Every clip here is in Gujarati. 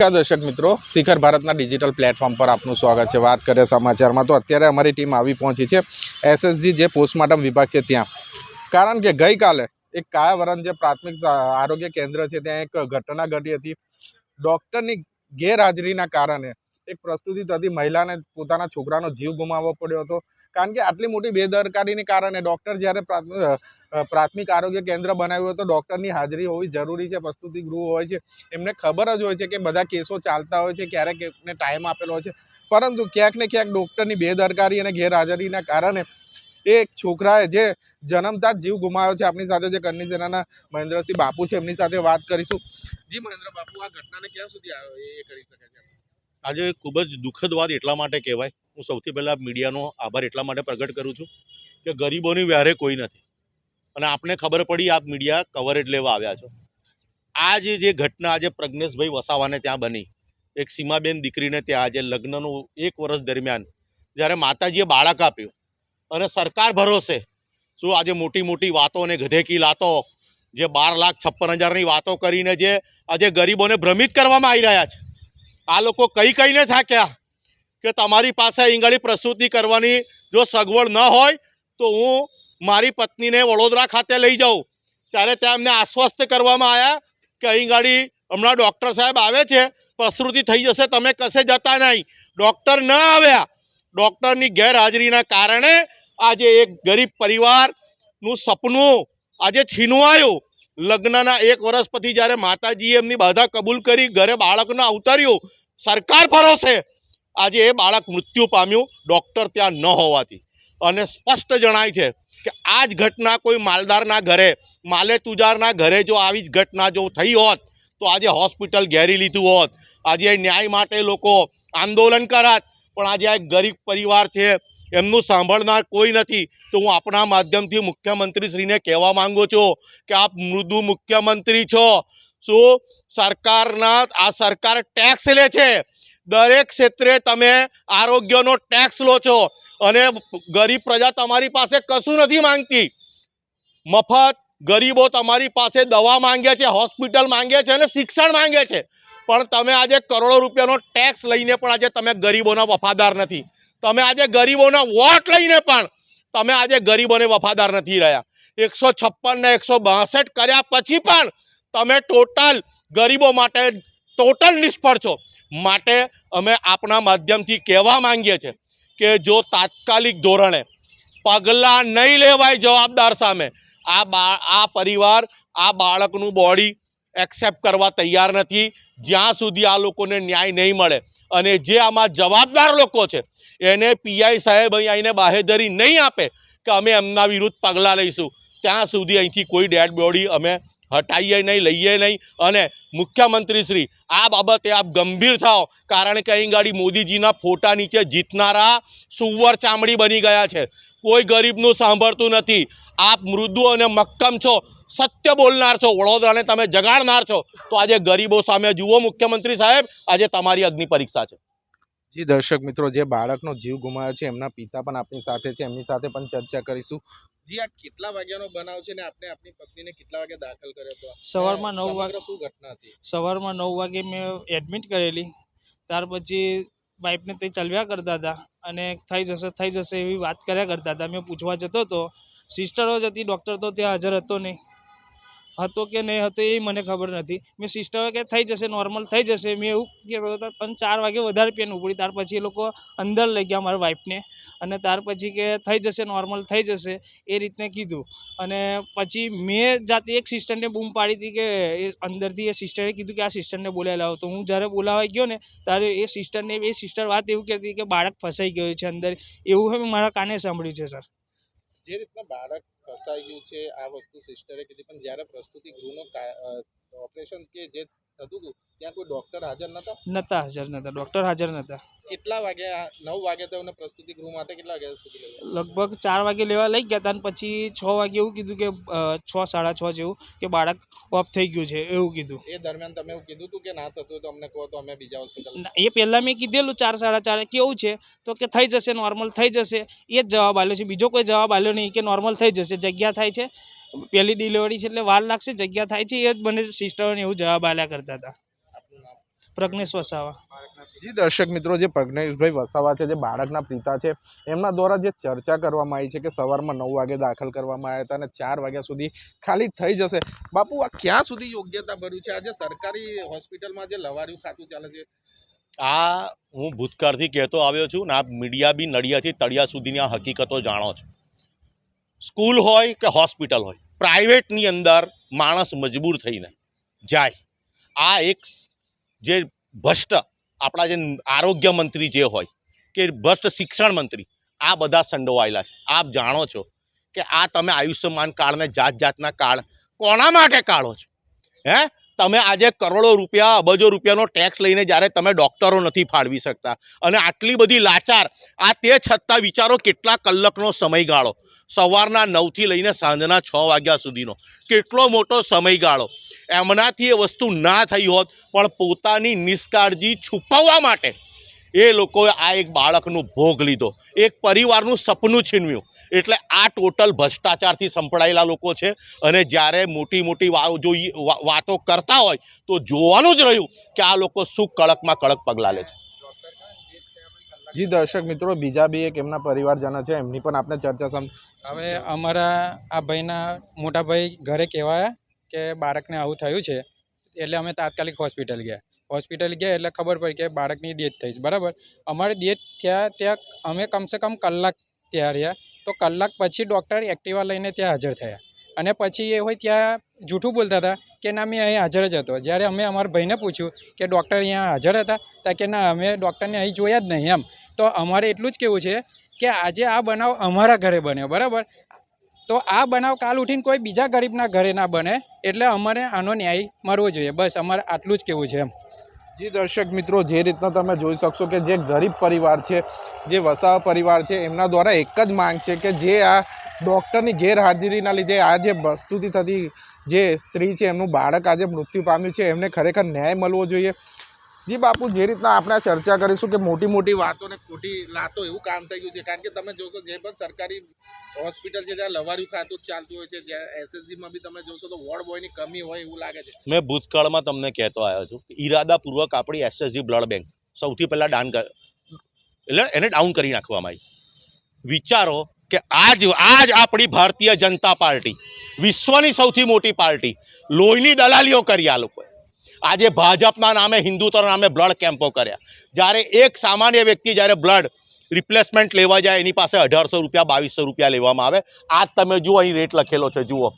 નમસ્કાર દર્શક મિત્રો. શિખર ભારતના ડિજિટલ પ્લેટફોર્મ પર આપનું સ્વાગત છે. વાત કરીએ સમાચારમાં તો અત્યારે અમારી ટીમ આવી પહોંચી છે. એસએસજી જે પોસ્ટમોર્ટમ વિભાગ છે ત્યાં. કારણ કે ગઈકાલે એક કાયાવરણ જે પ્રાથમિક આરોગ્ય કેન્દ્ર છે, ત્યાં એક ઘટના ઘટી હતી. ડૉક્ટરની ગેરહાજરીના કારણે એક પ્રસ્તુતિ થતી મહિલાને પોતાના છોકરાનો જીવ ગુમાવવો પડ્યો હતો. કારણ કે આટલી મોટી બેદરકારીને કારણે ડૉક્ટર જ્યારે પ્રાથમિક આરોગ્ય કેન્દ્ર બનાવ્યું હોય તો ડૉક્ટરની હાજરી હોવી જરૂરી છે પ્રસ્તુતિ ગૃહ હોય છે. એમને ખબર જ હોય છે કે બધા કેસો ચાલતા હોય છે, ક્યારેક એમને ટાઈમ આપેલો હોય છે. પરંતુ ક્યાંક ને ક્યાંક ડૉક્ટરની બેદરકારી અને ગેરહાજરીના કારણે એક છોકરાએ જે જન્મતા જ જીવ ગુમાવ્યો છે આપણી સાથે જે કન્ની મહેન્દ્રસિંહ બાપુ છે, એમની સાથે વાત કરીશું. જી મહેન્દ્ર બાપુ, આ ઘટનાને ક્યાં સુધી એ કરી શકે છે? આજે ખૂબ જ દુઃખદ વાત એટલા માટે કહેવાય. હું સૌથી પહેલાં મીડિયાનો આભાર એટલા માટે પ્રગટ કરું છું કે ગરીબોની વ્યારે કોઈ નથી. અને આપને ખબર પડી આપ મીડિયા કવરેજ લેવા આવ્યા છો. આ જે જે ઘટના આજે પ્રજ્ઞેશભાઈ વસાવાને ત્યાં બની, એક સીમાબેન દીકરીને ત્યાં આજે લગ્નનું એક વર્ષ દરમિયાન જ્યારે માતાજીએ બાળક આપ્યું અને સરકાર ભરોસે, શું આજે મોટી મોટી વાતો અને ગધેકી લાતો, જે બાર લાખ છપ્પન હજારની વાતો કરીને જે આજે ગરીબોને ભ્રમિત કરવામાં આવી રહ્યા છે. આ લોકો કઈ કઈને થાક્યા કે તમારી પાસે ઈંગળી પ્રસૂતિ કરવાની જો સગવડ ન હોય તો હું મારી પત્નીને વડોદરા ખાતે લઈ જાઉં. ત્યારે ત્યાં એમને આશ્વસ્ત કરવામાં આવ્યા કે અહીંગાડી હમણાં ડૉક્ટર સાહેબ આવે છે, પ્રસૃતિ થઈ જશે, તમે કશે જતા નહીં. ડૉક્ટર ન આવ્યા. ડૉક્ટરની ગેરહાજરીના કારણે આજે એક ગરીબ પરિવારનું સપનું આજે છીનવાયું. લગ્નના એક વર્ષ પછી જ્યારે માતાજીએ એમની બાધા કબૂલ કરી, ઘરે બાળકને અવતાર્યું, સરકાર ભરોસે. આજે એ બાળક મૃત્યુ પામ્યું, ડૉક્ટર ત્યાં ન હોવાથી. અને સ્પષ્ટ જણાય છે કે આ જ ઘટના કોઈ માલદારના ઘરે માલે તુજારના ઘરે જો આવી જ ઘટના જો થઈ હોત, તો આજે હોસ્પિટલ ઘેરી લીધું હોત. આજે ન્યાય માટે લોકો આંદોલન કરત. પણ આજે આ ગરીબ પરિવાર છે એમનું સાંભળનાર કોઈ નથી. તો હું આપણા માધ્યમથી મુખ્યમંત્રીશ્રીને કહેવા માંગુ છું કે આપ મૃદુ મુખ્યમંત્રી છો. શું સરકારના, આ સરકાર ટેક્સ લે છે? દરેક ક્ષેત્રે તમે આરોગ્યનો ટેક્સ લો છો. અને ગરીબ પ્રજા તમારી પાસે કશું નથી માંગતી. મફત ગરીબો તમારી પાસે દવા માંગે છે, હોસ્પિટલ માંગે છે અને શિક્ષણ માંગે છે. પણ તમે આજે કરોડો રૂપિયાનો ટેક્સ લઈને પણ આજે તમે ગરીબોના વફાદાર નથી. તમે આજે ગરીબોના વોટ લઈને પણ તમે આજે ગરીબોને વફાદાર નથી રહ્યા. એકસો છપ્પન ને એકસો બાસઠ કર્યા પછી પણ તમે ટોટલ ગરીબો માટે ટોટલ નિષ્ફળ છો. માટે અમે આપણા માધ્યમથી કહેવા માંગીએ છીએ કે જો તાત્કાલિક ધોરણે પગલાં નહીં લેવાય જવાબદાર સામે, આ બા, આ પરિવાર, આ બાળકનું બોડી એક્સેપ્ટ કરવા તૈયાર નથી. જ્યાં સુધી આ લોકોને ન્યાય નહીં મળે અને જે આમાં જવાબદાર લોકો છે એને પીઆઈ સાહેબ અહીં આવીને બાહેધરી નહીં આપે કે અમે એમના વિરુદ્ધ પગલાં લઈશું. ત્યાં સુધી અહીંથી કોઈ ડેડ બોડી અમે હટાઈએ નહીં, લઈએ નહીં. અને મુખ્યમંત્રી શ્રી આ બાબતે આપ ગંભીર થાઓ, કારણ કે અહીં ગાડી મોદીજીના ફોટા નીચે જીતનારા સુવર ચામડી બની ગયા છે. કોઈ ગરીબનું સાંભળતું નથી. આપ મૃદુ અને મક્કમ છો, સત્ય બોલનાર છો, વડોદરાને તમે જગાડનાર છો. તો આજે ગરીબો સામે જુઓ મુખ્યમંત્રી સાહેબ, આજે તમારી અગ્નિ પરીક્ષા છે. જી દર્શક મિત્રો જે બાળકનો જીવ ગુમાવ્યો છે એમના પિતા પણ આપણી સાથે છે એમની સાથે પણ ચર્ચા કરીશું. જી આ કેટલા વાગ્યાનો બનાવ છે ને આપણે આપની પત્નીને કેટલા વાગે દાખલ કર્યો હતો? સવારમાં નવ વાગે શું ઘટના હતી? સવારમાં નવ વાગે મેં એડમિટ કરેલી. ત્યાર પછી વાઈફને તે ચલવ્યા કરતા હતા અને થઈ જશે થઈ જશે એવી વાત કર્યા કરતા હતા. મેં પૂછવા જતો હતો સિસ્ટરો જ હતી ડૉક્ટર તો ત્યાં હાજર હતો નહીં. હતો કે નહીં હતો એ મને ખબર નથી. મેં સિસ્ટમે કે થઈ જશે નોર્મલ થઈ જશે. મેં એવું કહેતો હતો પણ ચાર વાગે વધારે પેન ઉપડી. ત્યાર પછી એ લોકો અંદર લઈ ગયા મારા વાઈફને અને ત્યાર પછી કે થઈ જશે નોર્મલ થઈ જશે, એ રીતને કીધું. અને પછી મેં જાતે એક સિસ્ટરને બૂમ પાડી હતી કે એ અંદરથી એ સિસ્ટરે કીધું કે આ સિસ્ટરને બોલાવી લાવો તો હું જ્યારે બોલાવા ગયો ને, ત્યારે એ સિસ્ટરને એ સિસ્ટર વાત એવું કહેતી કે બાળક ફસાઈ ગયું છે અંદર. એવું મેં મારા કાને સાંભળ્યું છે સર જે રીતના બાળક ફસાઈ ગયું છે આ વસ્તુ સિસ્ટરે કીધી. પણ જ્યારે પ્રસ્તુતિ ગૃહનો ઓપરેશન કે જે થતું હતું? ત્યાં કોઈ ડૉક્ટર હાજર નહોતા? નહોતા હાજર નહોતા. ડૉક્ટર હાજર નહોતા. કેટલા વાગે નવ વાગે તો એમને પ્રસ્તુતિ ગૃહ માટે કેટલા વાગ્યા સુધી લગભગ ચાર વાગે લેવા લઈ ગયા હતા અને પછી છ વાગે એવું કીધું કે છ સાડા છ જેવું કે બાળક ઓફ થઈ ગયું છે એવું કીધું. એ દરમિયાન તમે એવું કીધું હતું કે ના થતું તો અમને કહો તો અમે બીજા હોસ્પિટલ એ પહેલાં મેં કીધેલું ચાર સાડા ચાર. કેવું છે? તો કે થઈ જશે નોર્મલ થઈ જશે. એ જ જવાબ આવ્યો છે. બીજો કોઈ જવાબ આવ્યો નહીં કે નોર્મલ થઈ જશે. જગ્યા થાય છે. પહેલી ડિલિવરી છે એટલે વાર લાગશે જગ્યા થાય છે એ જ મને સિસ્ટરોને એવું જવાબ આલ્યા કરતા હતા. પ્રજ્ઞેશ વસાવા. જી દર્શક મિત્રો જે પ્રજ્ઞેશભાઈ વસાવા છે જે બાળકના પિતા છે એમના દ્વારા જે ચર્ચા કરવામાં આવી છે કે સવારમાં નવ વાગે દાખલ કરવામાં આવ્યા હતા અને ચાર વાગ્યા સુધી ખાલી થઈ જશે. બાપુ આ ક્યાં સુધી યોગ્યતા ભર્યું છે? આજે સરકારી હોસ્પિટલમાં જે લવારિયું ખાતું ચાલે છે. આ હું ભૂતકાળથી કહેતો આવ્યો છું ને આ મીડિયા બી નડિયાથી તળિયા સુધીની આ હકીકતો જાણો છો. સ્કૂલ હોય કે હોસ્પિટલ હોય પ્રાઇવેટની અંદર માણસ મજબૂર થઈને જાય. આ એક જે ભ્રષ્ટ આપણા જે આરોગ્ય મંત્રી જે હોય કે ભ્રષ્ટ શિક્ષણ મંત્રી, આ બધા સંડોવાયેલા છે. આપ જાણો છો કે આ તમે આયુષ્યમાન કાર્ડને જાત જાતના કાર્ડ કોના માટે કાઢો છો? હે? તમે આજે કરોડો રૂપિયા, અબજો રૂપિયાનો ટેક્સ લઈને જ્યારે તમે ડૉક્ટરો નથી ફાળવી શકતા. અને આટલી બધી લાચાર, આ તે છતાં વિચારો કેટલા કલાકનો સમયગાળો. સવારના નવથી લઈને સાંજના છ વાગ્યા સુધીનો. કેટલો મોટો સમયગાળો. એમનાથી એ વસ્તુ ના થઈ હોત, પણ પોતાની નિષ્કાળજી છુપાવવા માટે એ લોકોએ આ એક બાળકનું ભોગ લીધો. એક પરિવારનું સપનું છીનવ્યું. એટલે આ ટોટલ ભ્રષ્ટાચારથી સંપડાયેલા લોકો છે. અને જ્યારે મોટી મોટી જોઈએ વાતો કરતા હોય તો જોવાનું જ રહ્યું કે આ લોકો શું કડકમાં કડક પગલાં લે છે. જી દર્શક મિત્રો બીજા બી એક એમના પરિવારજનો છે. એમની પણ આપણે ચર્ચા સમ હવે અમારા આ ભાઈના મોટા ભાઈ ઘરે કહેવાયા કે બાળકને આવું થયું છે. એટલે અમે તાત્કાલિક હોસ્પિટલ ગયા. હોસ્પિટલ ગયા એટલે ખબર પડી કે બાળકની ડેથ થઈ છે. બરાબર? અમારી ડેથ થયા ત્યાં અમે કમસે કમ કલાક ત્યાં રહ્યા. તો કલાક પછી ડૉક્ટર એક્ટિવા લઈને ત્યાં હાજર થયા. અને પછી એ હોય ત્યાં જૂઠું બોલતા હતા કે ના, મેં અહીં હાજર જ હતો. જ્યારે અમે અમારા ભાઈને પૂછ્યું કે ડૉક્ટર અહીંયા હાજર હતા, તા કે ના, અમે ડૉક્ટરને અહીં જોયા જ નહીં એમ. તો અમારે એટલું જ કહેવું છે કે આજે આ બનાવ અમારા ઘરે બન્યો. બરાબર? તો આ બનાવ કાલ ઉઠીને કોઈ બીજા ગરીબના ઘરે ના બને, એટલે અમારે આનો ન્યાય મળવો જોઈએ. બસ અમારે આટલું જ કહેવું છે એમ. જી દર્શક મિત્રો, જે રીતના તમે જોઈ શકશો કે જે ગરીબ પરિવાર છે, જે વસાવા પરિવાર છે, એમના દ્વારા એક જ માંગ છે કે જે આ ડૉક્ટરની ગેરહાજરીના લીધે આ જે વસ્તુથી થતી જે સ્ત્રી છે, એમનું બાળક આજે મૃત્યુ પામ્યું છે, એમને ખરેખર ન્યાય મળવો જોઈએ. જી બાપુ, જે રીતના આપણે ચર્ચા કરીશું કે મોટી મોટી વાતો ને ખોટી લાતો એવું કામ થઈ ગયું છે. કારણ કે તમે જોશો, જે પણ સરકારી હોસ્પિટલ છે ત્યાં લવારિયું ખાતું ચાલતું હોય છે, જ્યાં એસએસજીમાં બી તમે જોશો તો વોર્ડ બોયની કમી હોય એવું લાગે છે. મેં ભૂતકાળમાં તમને કહેતો આવ્યો છું ઈરાદાપૂર્વક આપણી એસએસજી બ્લડ બેંક સૌથી પહેલાં ડાન કર એટલે એને ડાઉન કરી નાખવામાં આવી. વિચારો કે આજ આજ આપણી ભારતીય જનતા પાર્ટી વિશ્વની સૌથી મોટી પાર્ટી, લોહીની દલાલીઓ કરી આ લોકોએ. આજે ભાજપના નામે, હિન્દુત્વના નામે બ્લડ કેમ્પો કર્યા. જ્યારે એક સામાન્ય વ્યક્તિ, જ્યારે બ્લડ રિપ્લેસમેન્ટ લેવા જાય, એની પાસે અઢારસો રૂપિયા, બાવીસો રૂપિયા લેવામાં આવે. આ તમે જુઓ, અહીં રેટ લખેલો છે, જુઓ.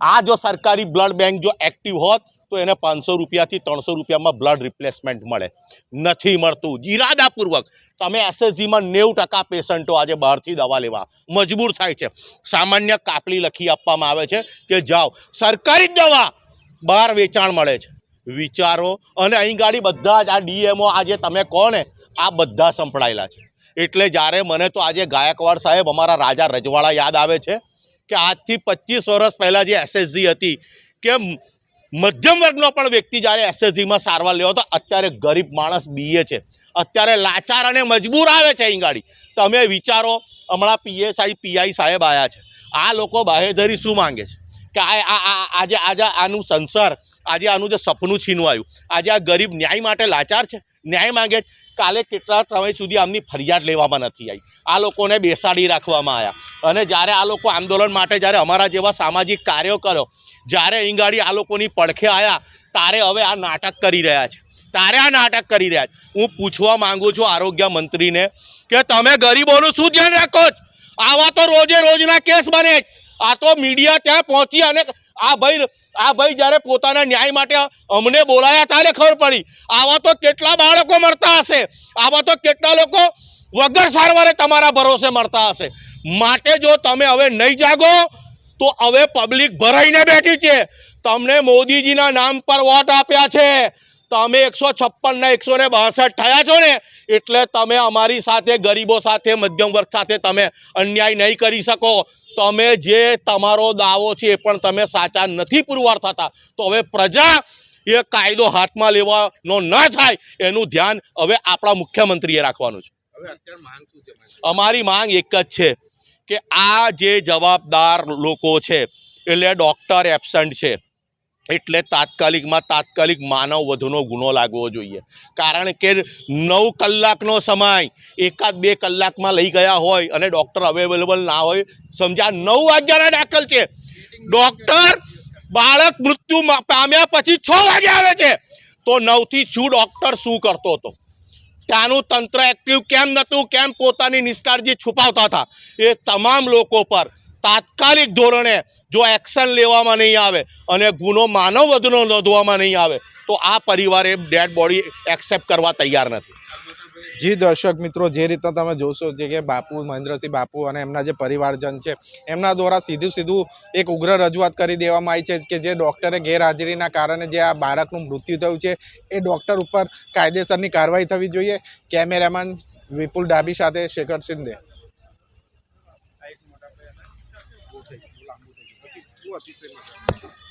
આ જો સરકારી બ્લડ બેંક જો એક્ટિવ હોત, તો એને પાંચસો રૂપિયાથી ત્રણસો રૂપિયામાં બ્લડ રિપ્લેસમેન્ટ મળે. નથી મળતું. ઈરાદાપૂર્વક. તમે એસએસજીમાં નેવું ટકા પેશન્ટો આજે બહારથી દવા લેવા. મજબૂર થાય છે. સામાન્ય કાપલી લખી આપવામાં આવે છે કે જાઓ. સરકારી દવા બહાર વેચાણ મળે છે. વિચારો અને અહીં ગાડી બધા જ આ ડીએમઓ આજે તમે કહો ને, આ બધા સંપળાયેલા છે. એટલે જ્યારે મને તો આજે ગાયકવાડ સાહેબ અમારા રાજા રજવાડા યાદ આવે છે કે આજથી પચીસ વર્ષ પહેલાં જે એસએસજી હતી, કે મધ્યમ વર્ગનો પણ વ્યક્તિ જ્યારે એસએસજીમાં સારવાર લેવો તો અત્યારે ગરીબ માણસ બીએ છે. અત્યારે લાચાર અને મજબૂર આવે છે અહીં ગાડી. તમે વિચારો, હમણાં પીએસઆઈ પીઆઈ સાહેબ આવ્યા છે. આ લોકો બાહેધરી શું માંગે છે? કે આ આજે આજે આનું સંસાર, આજે આનું જે સપનું છીનવાયું આજે આ ગરીબ ન્યાય માટે લાચાર છે, ન્યાય માંગે કાલે કેટલા સમય સુધી આમની ફરિયાદ લેવામાં નથી આવી. આ લોકોને બેસાડી રાખવામાં આવ્યા. અને જ્યારે આ લોકો આંદોલન માટે, જ્યારે અમારા જેવા સામાજિક કાર્યો કર્યો, જ્યારે અહીં આ લોકોની પડખે આવ્યા તારે હવે આ નાટક કરી રહ્યા છે. તારે આ નાટક કરી રહ્યા છે. હું પૂછવા માંગુ છું આરોગ્ય મંત્રીને કે તમે ગરીબોનું શું ધ્યાન રાખો છો? આવા તો રોજે રોજના કેસ બને. આ તો મીડિયા ત્યાં પહોંચી અને આ ભાઈ આ ભાઈ જ્યારે પોતાના ન્યાય માટે અમને બોલાયા ત્યારે ખબર પડી. આવા તો કેટલા બાળકો મરતા હશે? આવા તો કેટલા લોકો વગર સારવારે તમારા ભરોસે મરતા હશે? માટે જો તમે હવે નહીં જાગો, તો હવે પબ્લિક ભરાઈને બેઠી છે. તમને મોદીજીના નામ પર વોટ આપ્યા છે. તમે એકસો છપ્પનના એકસો ને બાસઠ થયા છો ને, એટલે તમે અમારી સાથે, ગરીબો સાથે, મધ્યમ વર્ગ સાથે તમે અન્યાય નહીં કરી શકો. તમે જે તમારો દાવો છે એ પણ તમે સાચા નથી પુરવાર થતા. તો હવે પ્રજા એ કાયદો હાથમાં લેવાનો ન થાય એનું ધ્યાન હવે આપણા મુખ્યમંત્રીએ રાખવાનું છે. હવે શું અમારી માંગ એક જ છે કે આ જે જવાબદાર લોકો છે એટલે ડૉક્ટર એબસન્ટ છે એટલે તાત્કાલિકમાં તાત્કાલિક માનવ વધુનો ગુનો લાગવો જોઈએ. કારણ કે નવ કલાકનો સમય, એકાદ બે કલાકમાં લઈ ગયા હોય અને ડૉક્ટર અવેલેબલ ના હોય, સમજ્યા? નવ વાગ્યાના દાખલ છે. ડૉક્ટર બાળક મૃત્યુ પામ્યા પછી છ વાગે આવે છે. તો નવથી શું ડૉક્ટર શું કરતો હતો? ત્યાંનું તંત્ર એક્ટિવ કેમ નહોતું કેમ પોતાની નિષ્કાળજી છુપાવતા હતા? એ તમામ લોકો પર તાત્કાલિક ધોરણે જો એક્શન લેવામાં નહીં આવે અને ગુનો માનવ વધુનો નોંધવામાં નહીં આવે, તો આ પરિવારે ડેડ બોડી એક્સેપ્ટ કરવા તૈયાર નથી. જી દર્શક મિત્રો, જે રીતના તમે જોશો જે કે બાપુ, મહેન્દ્રસિંહ બાપુ અને એમના જે પરિવારજન છે, એમના દ્વારા સીધું સીધું એક ઉગ્ર રજૂઆત કરી દેવામાં આવી છે કે જે ડૉક્ટરે ગેરહાજરીના કારણે જે આ બાળકનું મૃત્યુ થયું છે, એ ડૉક્ટર ઉપર કાયદેસરની કાર્યવાહી થવી જોઈએ. કેમેરામેન વિપુલ ડાબી સાથે Shekhar Shinde. Boa pista aí,